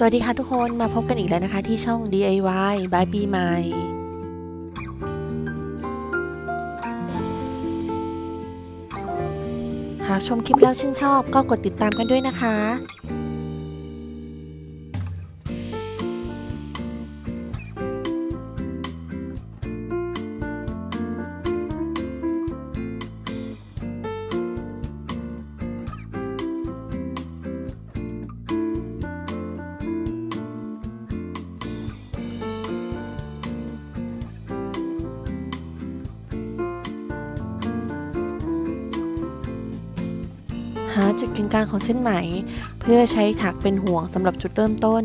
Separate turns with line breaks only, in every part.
สวัสดีค่ะทุกคนมาพบกันอีกแล้วนะคะที่ช่อง DIY by ปีใหม่หากชมคลิปแล้วชื่นชอบก็กดติดตามกันด้วยนะคะ ของเส้นไหม เพื่อใช้ถักเป็นห่วงสำหรับจุดเริ่มต้น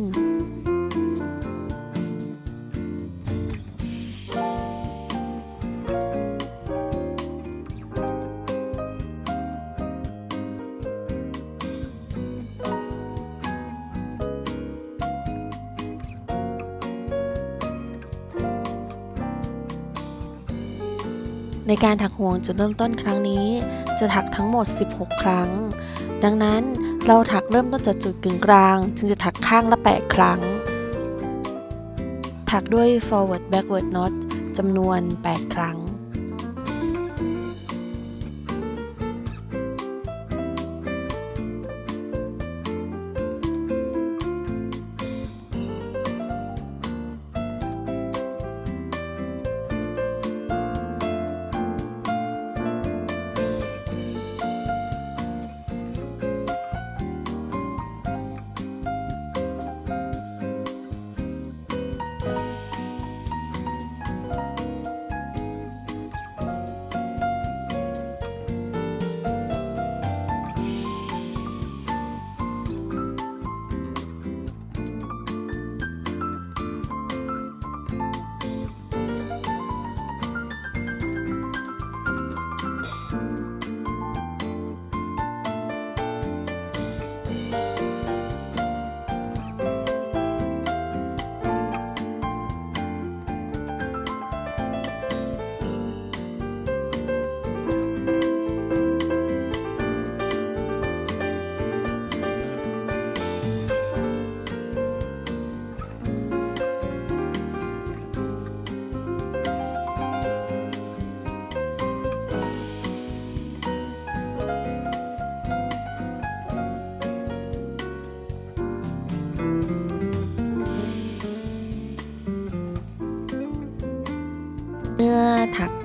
ในการถักห่วงจุดเริ่มต้นครั้งนี้ จะถักทั้งหมด 16 ครั้ง ดังนั้นเราถักเริ่มต้นจากจุดกึ่งกลาง จึงจะถักข้างละ 8 ครั้ง ถักด้วย forward backward knot จำนวน 8 ครั้ง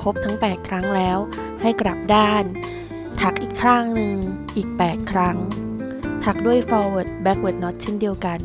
ครบทั้ง 8 ครั้งแล้ว ให้กลับด้าน ถักอีกข้างหนึ่งอีก 8 ครั้ง ถักด้วย forward backward knot เช่นเดียวกัน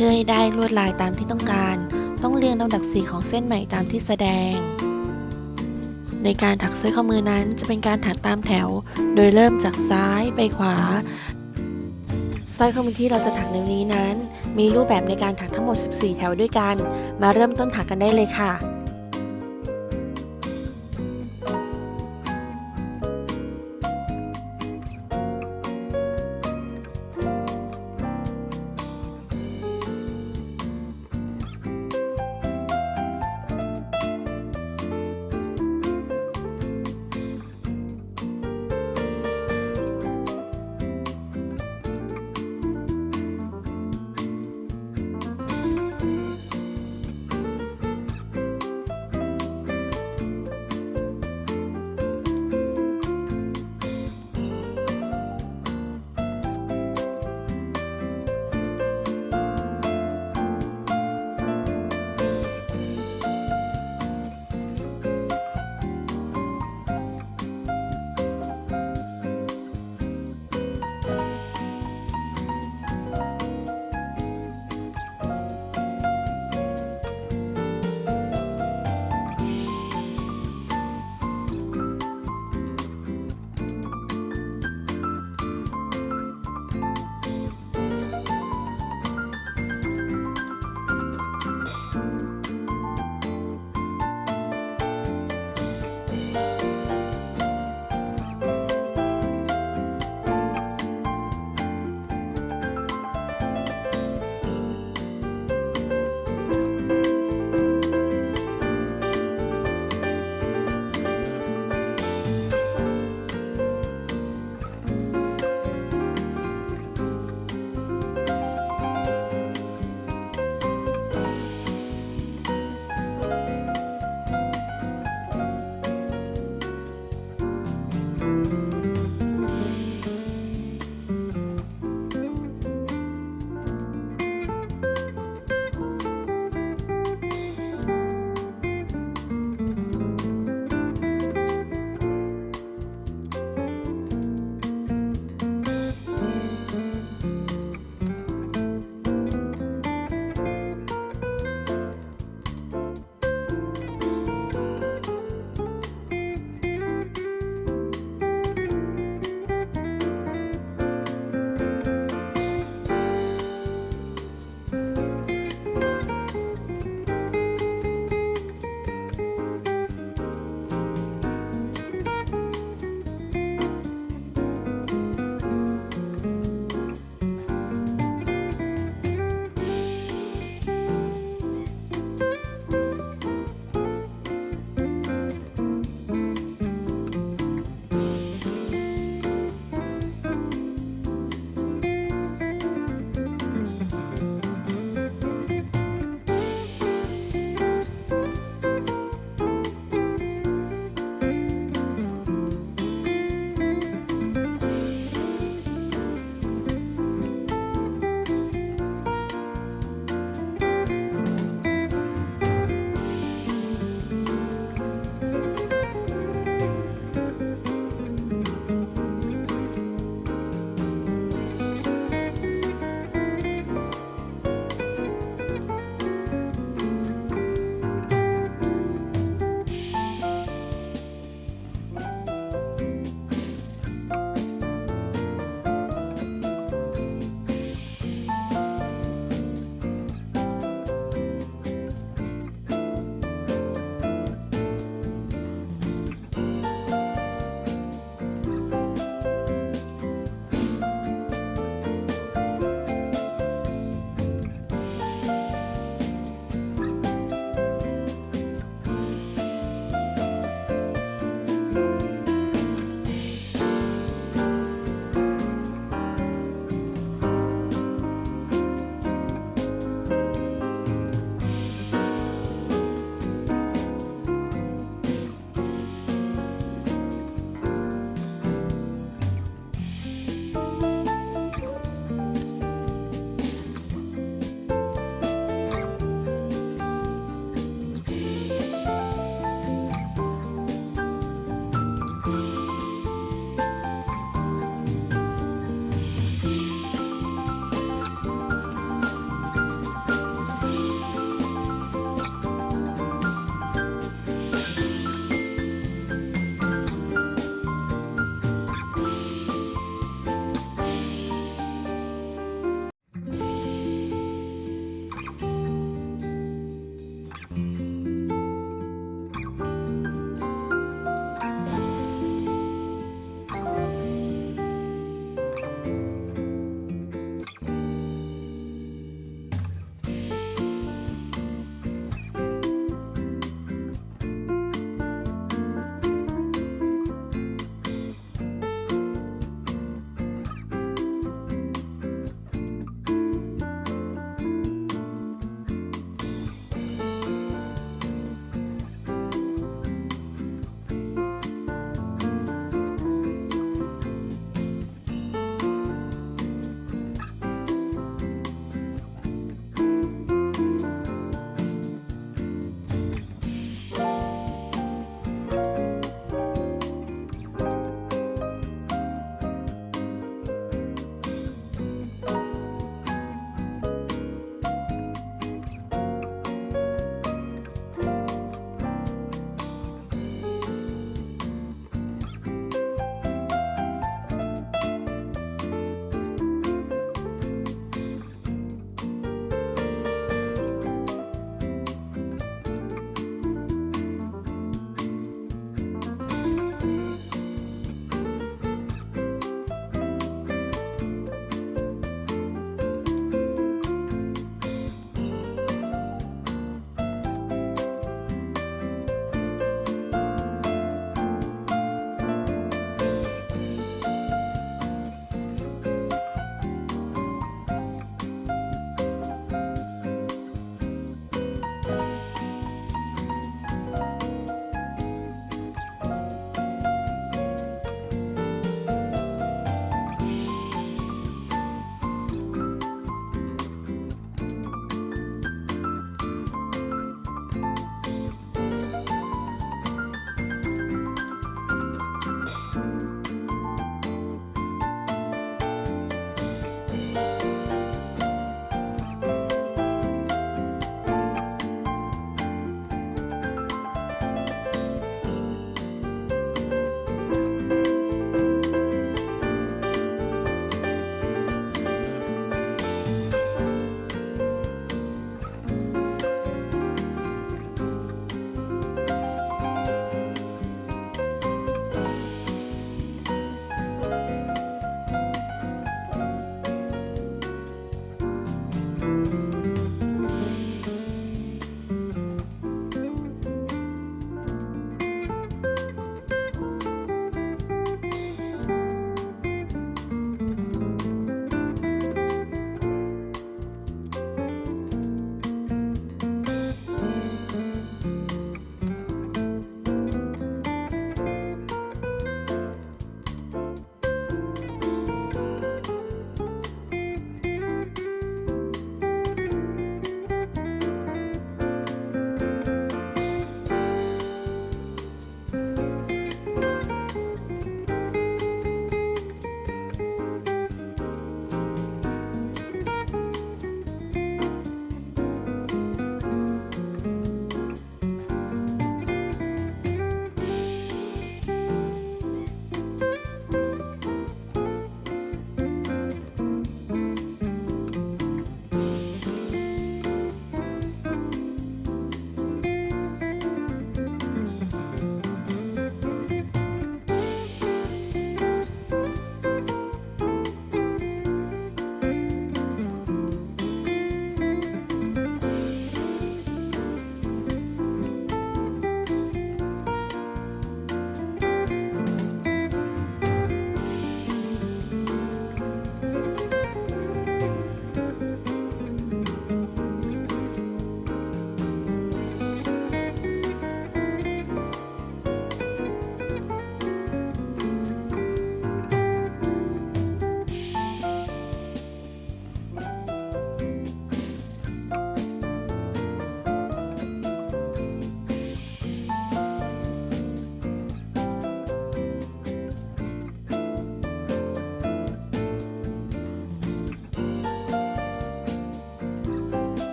พื่อให้ได้ลวดลายตามที่ต้องการ ต้องเรียงลำดับสีของเส้นไหมตามที่แสดง ในการถักสร้อข้อมือนั้นจะเป็นการถักตามแถว โดยเริ่มจากซ้ายไปขวาสร้อยข้อมือที่เราจะถักในวันนี้นั้น มีรูปแบบในการถักทั้งหมด 14 แถวด้วยกัน มาเริ่มต้นถักกันได้เลยค่ะ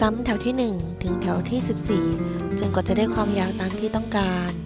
ซ้ำแถวที่ 1 ถึงแถวที่ 14 จนกว่าจะได้ความยาวตามที่ต้องการ